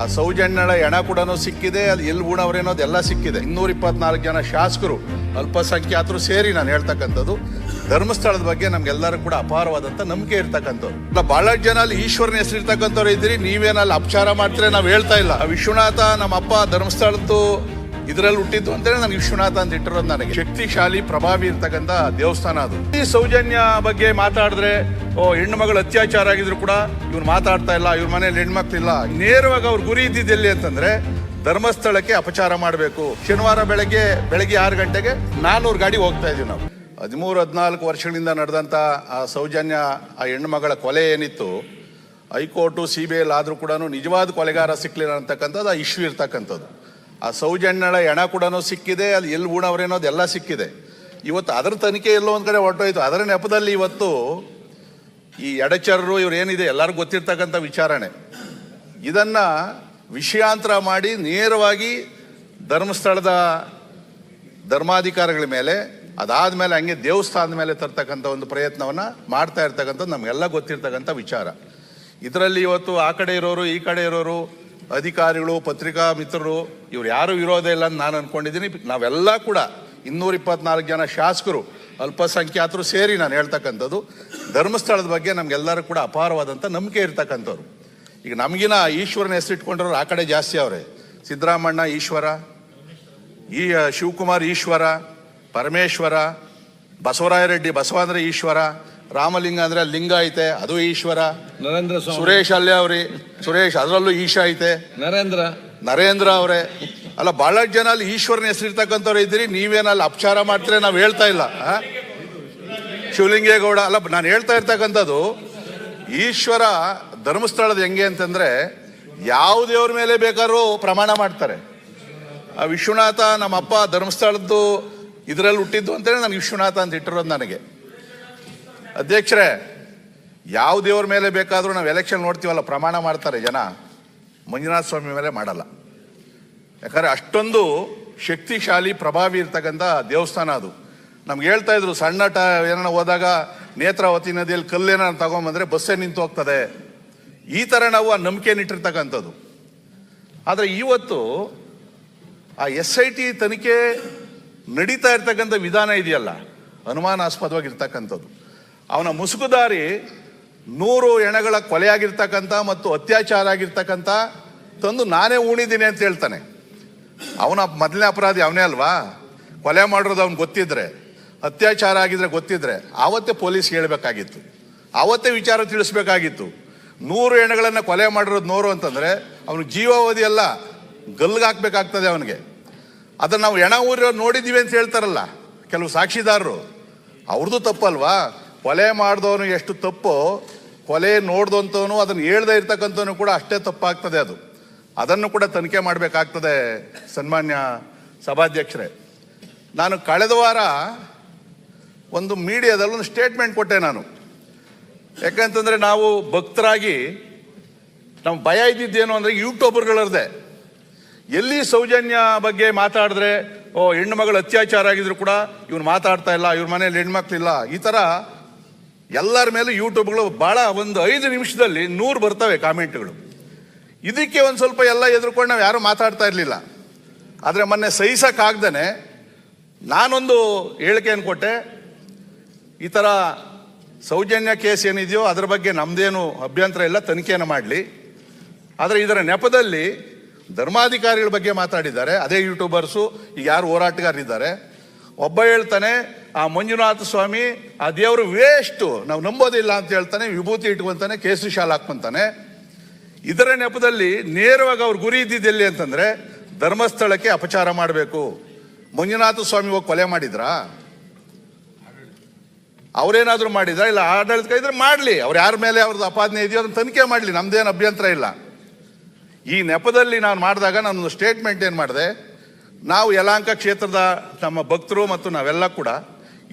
ಆ ಸೌಜನ್ಯಳ ಹೆಣ ಕೂಡ ಸಿಕ್ಕಿದೆ. ಅಲ್ಲಿ ಎಲ್ಲಿ ಅದೆಲ್ಲ ಸಿಕ್ಕಿದೆ. ಇನ್ನೂರ ಇಪ್ಪತ್ನಾಲ್ಕು ಜನ ಶಾಸಕರು, ಅಲ್ಪಸಂಖ್ಯಾತರು ಸೇರಿ ನಾನು ಹೇಳ್ತಕ್ಕಂಥದ್ದು. ಧರ್ಮಸ್ಥಳದ ಬಗ್ಗೆ ನಮ್ಗೆಲ್ಲರೂ ಕೂಡ ಅಪಾರವಾದಂಥ ನಂಬಿಕೆ ಇರ್ತಕ್ಕಂಥವ್ರು. ಬಹಳ ಜನ ಅಲ್ಲಿ ಈಶ್ವರನ ಹೆಸರು ಇರ್ತಕ್ಕಂಥವ್ರು ಇದ್ದೀರಿ ನೀವೇನಲ್ಲಿ ಅಪಚಾರ ಮಾಡ್ತೀರಿ ನಾವು ಹೇಳ್ತಾ ಇಲ್ಲ. ವಿಶ್ವನಾಥ ನಮ್ಮ ಅಪ್ಪ ಧರ್ಮಸ್ಥಳದ್ದು ಇದರಲ್ಲಿ ಹುಟ್ಟಿದ್ದು ಅಂತೇಳಿ ನನಗೆ ವಿಶ್ವನಾಥ ಅಂತ ಇಟ್ಟಿರೋದು ನನಗೆ. ಶಕ್ತಿಶಾಲಿ, ಪ್ರಭಾವಿ ಇರ್ತಕ್ಕಂಥ ದೇವಸ್ಥಾನ ಅದು. ಈ ಸೌಜನ್ಯ ಬಗ್ಗೆ ಮಾತಾಡಿದ್ರೆ, ಓ, ಹೆಣ್ಣು ಮಗಳು ಅತ್ಯಾಚಾರ ಆಗಿದ್ರು ಕೂಡ ಇವ್ರು ಮಾತಾಡ್ತಾ ಇಲ್ಲ, ಇವ್ರ ಮನೇಲಿ ಹೆಣ್ಮಕ್ಳಿಲ್ಲ. ನೇರವಾಗಿ ಅವ್ರ ಗುರಿ ಇದ್ದಿದ್ದು ಎಲ್ಲಿ ಅಂತಂದ್ರೆ, ಧರ್ಮಸ್ಥಳಕ್ಕೆ ಅಪಚಾರ ಮಾಡಬೇಕು. ಶನಿವಾರ ಬೆಳಗ್ಗೆ ಬೆಳಗ್ಗೆ ಆರು ಗಂಟೆಗೆ ನಾನ್ನೂರು ಗಾಡಿ ಹೋಗ್ತಾ ಇದೀವಿ ನಾವು. ಹದಿಮೂರು, ಹದಿನಾಲ್ಕು ವರ್ಷಗಳಿಂದ ನಡೆದಂಥ ಆ ಸೌಜನ್ಯ, ಆ ಹೆಣ್ಣು ಮಗಳ ಕೊಲೆ ಏನಿತ್ತು, ಹೈಕೋರ್ಟು, ಸಿ ಬಿ ಐಲ್ ಆದರೂ ಕೂಡ ನಿಜವಾದ ಕೊಲೆಗಾರ ಸಿಕ್ಕಲಿಲ್ಲ ಅಂತಕ್ಕಂಥದ್ದು ಆ ಇಶ್ಯೂ ಇರ್ತಕ್ಕಂಥದ್ದು. ಆ ಸೌಜನ್ಯಳ ಹೆಣ ಕೂಡ ಸಿಕ್ಕಿದೆ, ಅಲ್ಲಿ ಎಲ್ಲಿ ಉಣವ್ರೇನೋ ಅದೆಲ್ಲ ಸಿಕ್ಕಿದೆ. ಇವತ್ತು ಅದರ ತನಿಖೆ ಎಲ್ಲೋ ಒಂದು ಕಡೆ ಹೊರಟೋಯ್ತು. ಅದರ ನೆಪದಲ್ಲಿ ಇವತ್ತು ಈ ಎಡಚರರು ಇವ್ರು ಏನಿದೆ ಎಲ್ಲರಿಗೂ ಗೊತ್ತಿರ್ತಕ್ಕಂಥ ವಿಚಾರಣೆ. ಇದನ್ನ ವಿಷಯಾಂತರ ಮಾಡಿ ನೇರವಾಗಿ ಧರ್ಮಸ್ಥಳದ ಧರ್ಮಾಧಿಕಾರಿಗಳ ಮೇಲೆ ಅದಾದ ಮೇಲೆ ಹಂಗೆ ದೇವಸ್ಥಾನದ ಮೇಲೆ ತರ್ತಕ್ಕಂಥ ಒಂದು ಪ್ರಯತ್ನವನ್ನ ಮಾಡ್ತಾ ಇರ್ತಕ್ಕಂಥದ್ದು ನಮಗೆಲ್ಲ ಗೊತ್ತಿರ್ತಕ್ಕಂಥ ವಿಚಾರ. ಇದರಲ್ಲಿ ಇವತ್ತು ಆ ಕಡೆ ಇರೋರು, ಈ ಕಡೆ ಇರೋರು ಅಧಿಕಾರಿಗಳು, ಪತ್ರಿಕಾ ಮಿತ್ರರು, ಇವ್ರು ಯಾರು ವಿರೋಧ ಇಲ್ಲ ಅಂತ ನಾನು ಅಂದ್ಕೊಂಡಿದ್ದೀನಿ ನಾವೆಲ್ಲ ಕೂಡ ಇನ್ನೂರ ಇಪ್ಪತ್ನಾಲ್ಕು ಜನ ಶಾಸಕರು, ಅಲ್ಪಸಂಖ್ಯಾತರು ಸೇರಿ ನಾನು ಹೇಳ್ತಕ್ಕಂಥದ್ದು. ಧರ್ಮಸ್ಥಳದ ಬಗ್ಗೆ ನಮಗೆಲ್ಲರೂ ಕೂಡ ಅಪಾರವಾದಂಥ ನಂಬಿಕೆ ಇರ್ತಕ್ಕಂಥವ್ರು. ಈಗ ನಮಗಿನ ಈಶ್ವರನ ಹೆಸರಿಟ್ಕೊಂಡಿರೋರು ಆ ಕಡೆ ಜಾಸ್ತಿ ಅವರೇ. ಸಿದ್ದರಾಮಣ್ಣ ಈಶ್ವರ, ಈ ಶಿವಕುಮಾರ್ ಈಶ್ವರ, ಪರಮೇಶ್ವರ ಬಸವರಾಯ ರೆಡ್ಡಿ ಬಸವ ಅಂದ್ರೆ ಈಶ್ವರ ರಾಮಲಿಂಗ ಅಂದ್ರೆ ಲಿಂಗ ಐತೆ ಅದು ಈಶ್ವರ. ನರೇಂದ್ರ ಸುರೇಶ್ ಅಲ್ಲೇ ಅವ್ರಿ. ಸುರೇಶ್ ಅದರಲ್ಲೂ ಈಶ ಐತೆ. ನರೇಂದ್ರ. ನರೇಂದ್ರ ಅವರೇ. ಅಲ್ಲ ಬಹಳಷ್ಟು ಜನ ಅಲ್ಲಿ ಈಶ್ವರನ ಹೆಸರಿರ್ತಕ್ಕಂಥವ್ರು ಇದ್ದೀರಿ ನೀವೇನಲ್ಲಿ ಅಪಚಾರ ಮಾಡ್ತೀರಿ ನಾವು ಹೇಳ್ತಾ ಇಲ್ಲ? ಶಿವಲಿಂಗೇಗೌಡ ಅಲ್ಲ ನಾನು ಹೇಳ್ತಾ ಇರ್ತಕ್ಕಂಥದ್ದು ಈಶ್ವರ ಧರ್ಮಸ್ಥಳದ ಹೆಂಗೆ ಅಂತಂದ್ರೆ ಯಾವ ದೇವ್ರ ಮೇಲೆ ಬೇಕಾದ್ರೂ ಪ್ರಮಾಣ ಮಾಡ್ತಾರೆ. ಆ ವಿಶ್ವನಾಥ ನಮ್ಮಪ್ಪ ಧರ್ಮಸ್ಥಳದ್ದು ಇದರಲ್ಲಿ ಹುಟ್ಟಿದ್ದು ಅಂತೇಳಿ ನಾನು ವಿಶ್ವನಾಥ ಅಂತ ಇಟ್ಟಿರೋದು ನನಗೆ. ಅಧ್ಯಕ್ಷರೇ, ಯಾವ ದೇವ್ರ ಮೇಲೆ ಬೇಕಾದರೂ ನಾವು ಎಲೆಕ್ಷನ್ ನೋಡ್ತೀವಲ್ಲ, ಪ್ರಮಾಣ ಮಾಡ್ತಾರೆ ಜನ. ಮಂಜುನಾಥ ಸ್ವಾಮಿ ಮೇಲೆ ಮಾಡಲ್ಲ. ಯಾಕಂದ್ರೆ ಅಷ್ಟೊಂದು ಶಕ್ತಿಶಾಲಿ, ಪ್ರಭಾವಿ ಇರ್ತಕ್ಕಂಥ ದೇವಸ್ಥಾನ ಅದು. ನಮ್ಗೆ ಹೇಳ್ತಾ ಇದ್ರು, ಸಣ್ಣ ಟ ಏನಾರ ಹೋದಾಗ ನೇತ್ರಾವತಿ ನದಿಯಲ್ಲಿ ಕಲ್ಲೇನ ತಗೊಂಬಂದ್ರೆ ಬಸ್ಸೇ ನಿಂತು ಹೋಗ್ತದೆ. ಈ ಥರ ನಾವು ಆ ನಂಬಿಕೆನಿಟ್ಟಿರ್ತಕ್ಕಂಥದ್ದು ಆದರೆ ಇವತ್ತು ಆ ಎಸ್ ಐ ಟಿ ತನಿಖೆ ನಡೀತಾ ಇರ್ತಕ್ಕಂಥ ವಿಧಾನ ಇದೆಯಲ್ಲ, ಅನುಮಾನಾಸ್ಪದವಾಗಿರ್ತಕ್ಕಂಥದ್ದು. ಅವನ ಮುಸುಕುದಾರಿ ನೂರು ಎಣಗಳ ಕೊಲೆಯಾಗಿರ್ತಕ್ಕಂಥ ಮತ್ತು ಅತ್ಯಾಚಾರ ಆಗಿರ್ತಕ್ಕಂಥ ತಂದು ನಾನೇ ಉಣಿದ್ದೀನಿ ಅಂತ ಹೇಳ್ತಾನೆ. ಅವನ ಮೊದಲನೇ ಅಪರಾಧಿ ಅವನೇ ಅಲ್ವಾ? ಕೊಲೆ ಮಾಡಿರೋದು ಅವ್ನು ಗೊತ್ತಿದ್ರೆ, ಅತ್ಯಾಚಾರ ಆಗಿದ್ರೆ ಗೊತ್ತಿದ್ರೆ ಆವತ್ತೇ ಪೊಲೀಸ್ ಹೇಳಬೇಕಾಗಿತ್ತು. ಆವತ್ತೇ ವಿಚಾರ ತಿಳಿಸ್ಬೇಕಾಗಿತ್ತು. ನೂರು ಹೆಣಗಳನ್ನು ಕೊಲೆ ಮಾಡಿರೋದು ನೂರು ಅಂತಂದರೆ ಅವನು ಜೀವಾವಧಿ ಅಲ್ಲ, ಗಲ್ಗೆ ಹಾಕ್ಬೇಕಾಗ್ತದೆ ಅವನಿಗೆ. ಅದನ್ನು ನಾವು ಎಣ ಊರಿರೋ ನೋಡಿದ್ದೀವಿ ಅಂತ ಹೇಳ್ತಾರಲ್ಲ, ಕೆಲವು ಸಾಕ್ಷಿದಾರರು. ಅವ್ರದ್ದು ತಪ್ಪಲ್ವಾ? ಕೊಲೆ ಮಾಡಿದವನು ಎಷ್ಟು ತಪ್ಪೋ, ಕೊಲೆ ನೋಡ್ದಂಥವನು, ಅದನ್ನು ಹೇಳ್ದೆ ಇರ್ತಕ್ಕಂಥವನು ಕೂಡ ಅಷ್ಟೇ ತಪ್ಪಾಗ್ತದೆ ಅದು. ಅದನ್ನು ಕೂಡ ತನಿಖೆ ಮಾಡಬೇಕಾಗ್ತದೆ ಸನ್ಮಾನ್ಯ ಸಭಾಧ್ಯಕ್ಷರೇ. ನಾನು ಕಳೆದ ವಾರ ಒಂದು ಮೀಡಿಯಾದಲ್ಲಿ ಒಂದು ಸ್ಟೇಟ್ಮೆಂಟ್ ಕೊಟ್ಟೆ ನಾನು. ಯಾಕಂತಂದರೆ ನಾವು ಭಕ್ತರಾಗಿ ನಮ್ಮ ಭಯ ಇದ್ದಿದ್ದೇನು ಅಂದರೆ ಯೂಟ್ಯೂಬರ್ಗಳರದೆ ಎಲ್ಲಿ ಸೌಜನ್ಯ ಬಗ್ಗೆ ಮಾತಾಡಿದ್ರೆ, ಓ ಹೆಣ್ಣು ಮಗಳು ಅತ್ಯಾಚಾರ ಆಗಿದ್ರು ಕೂಡ ಇವ್ನು ಮಾತಾಡ್ತಾ ಇಲ್ಲ, ಇವ್ರ ಮನೇಲಿ ಹೆಣ್ಮಕ್ಳಿಲ್ಲ, ಈ ಥರ ಎಲ್ಲರ ಮೇಲೂ ಯೂಟ್ಯೂಬ್ಗಳು ಭಾಳ ಒಂದು ಐದು ನಿಮಿಷದಲ್ಲಿ ನೂರು ಬರ್ತವೆ ಕಾಮೆಂಟ್ಗಳು. ಇದಕ್ಕೆ ಒಂದು ಸ್ವಲ್ಪ ಎಲ್ಲ ಎದುರುಕೊಂಡು ನಾವು ಯಾರೂ ಮಾತಾಡ್ತಾ ಇರಲಿಲ್ಲ. ಆದರೆ ಮೊನ್ನೆ ಸಹಿಸೋಕ್ಕಾಗ್ದೇ ನಾನೊಂದು ಹೇಳಿಕೆಯನ್ನು ಕೊಟ್ಟೆ. ಈ ಥರ ಸೌಜನ್ಯ ಕೇಸ್ ಏನಿದೆಯೋ ಅದರ ಬಗ್ಗೆ ನಮ್ಮದೇನು ಅಭ್ಯಂತರ ಇಲ್ಲ, ತನಿಖೆಯನ್ನು ಮಾಡಲಿ. ಆದರೆ ಇದರ ನೆಪದಲ್ಲಿ ಧರ್ಮಾಧಿಕಾರಿಗಳ ಬಗ್ಗೆ ಮಾತಾಡಿದ್ದಾರೆ. ಅದೇ ಯೂಟ್ಯೂಬರ್ಸು, ಈಗ ಯಾರು ಹೋರಾಟಗಾರರಿದ್ದಾರೆ. ಒಬ್ಬ ಹೇಳ್ತಾನೆ ಆ ಮಂಜುನಾಥ ಸ್ವಾಮಿ, ಆ ದೇವರು ವೇಸ್ಟು ನಾವು ನಂಬೋದಿಲ್ಲ ಅಂತ ಹೇಳ್ತಾನೆ, ವಿಭೂತಿ ಇಟ್ಕೊಂತಾನೆ, ಕೇಸರಿ ಶಾಲ್ ಹಾಕ್ಕೊಂತಾನೆ. ಇದರ ನೆಪದಲ್ಲಿ ನೇರವಾಗಿ ಅವ್ರ ಗುರಿ ಇದ್ದಿದ್ದು ಎಲ್ಲಿ ಅಂತಂದ್ರೆ, ಧರ್ಮಸ್ಥಳಕ್ಕೆ ಅಪಚಾರ ಮಾಡಬೇಕು. ಮಂಜುನಾಥ ಸ್ವಾಮಿ ಹೋಗಿ ಕೊಲೆ ಮಾಡಿದ್ರಾ? ಅವ್ರೇನಾದ್ರೂ ಮಾಡಿದ್ರ? ಇಲ್ಲ ಆಡಳಿತ ಇದ್ರೆ ಮಾಡಲಿ. ಅವ್ರು ಯಾರ ಮೇಲೆ ಅವ್ರದ್ದು ಅಪಾದನೆ ಇದೆಯೋ ಅದನ್ನ ತನಿಖೆ ಮಾಡಲಿ. ನಮ್ದೇನು ಅಭ್ಯಂತರ ಇಲ್ಲ. ಈ ನೆಪದಲ್ಲಿ ನಾನು ಮಾಡಿದಾಗ ನಾನೊಂದು ಸ್ಟೇಟ್ಮೆಂಟ್ ಏನು ಮಾಡಿದೆ? ನಾವು ಯಲಾಂಕ ಕ್ಷೇತ್ರದ ನಮ್ಮ ಭಕ್ತರು ಮತ್ತು ನಾವೆಲ್ಲ ಕೂಡ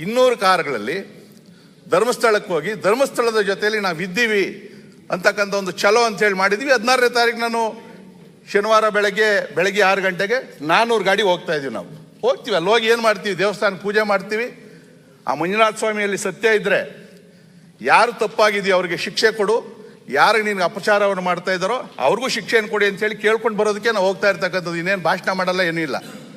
ಇನ್ನೂರು ಕಾರುಗಳಲ್ಲಿ ಧರ್ಮಸ್ಥಳಕ್ಕೆ ಹೋಗಿ, ಧರ್ಮಸ್ಥಳದ ಜೊತೆಯಲ್ಲಿ ನಾವು ಇದ್ದೀವಿ ಅಂತಕ್ಕಂಥ ಒಂದು ಚಲೋ ಅಂತ ಹೇಳಿ ಮಾಡಿದ್ವಿ. ಹದಿನಾರನೇ ತಾರೀಕು ನಾನು ಶನಿವಾರ ಬೆಳಗ್ಗೆ ಬೆಳಗ್ಗೆ ಆರು ಗಂಟೆಗೆ ನಾನ್ನೂರು ಗಾಡಿ ಹೋಗ್ತಾ ಇದ್ದೀವಿ ನಾವು. ಹೋಗ್ತೀವಿ, ಅಲ್ಲಿ ಹೋಗಿ ಏನು ಮಾಡ್ತೀವಿ? ದೇವಸ್ಥಾನ ಪೂಜೆ ಮಾಡ್ತೀವಿ. ಆ ಮಂಜುನಾಥ ಸ್ವಾಮಿಯಲ್ಲಿ ಸತ್ಯ ಇದ್ದರೆ ಯಾರು ತಪ್ಪಾಗಿದೆಯೋ ಅವ್ರಿಗೆ ಶಿಕ್ಷೆ ಕೊಡು. ಯಾರಿಗೆ ನಿನ್ಗೆ ಅಪಚಾರವನ್ನು ಮಾಡ್ತಾ ಇದ್ದಾರೋ ಅವ್ರಿಗೂ ಶಿಕ್ಷೆಯನ್ನು ಕೊಡಿ ಅಂತೇಳಿ ಕೇಳ್ಕೊಂಡು ಬರೋದಕ್ಕೆ ನಾವು ಹೋಗ್ತಾ ಇರ್ತಕ್ಕಂಥದ್ದು ಇನ್ನೇನು ಭಾಷಣ ಮಾಡಲ್ಲ, ಏನೂ ಇಲ್ಲ.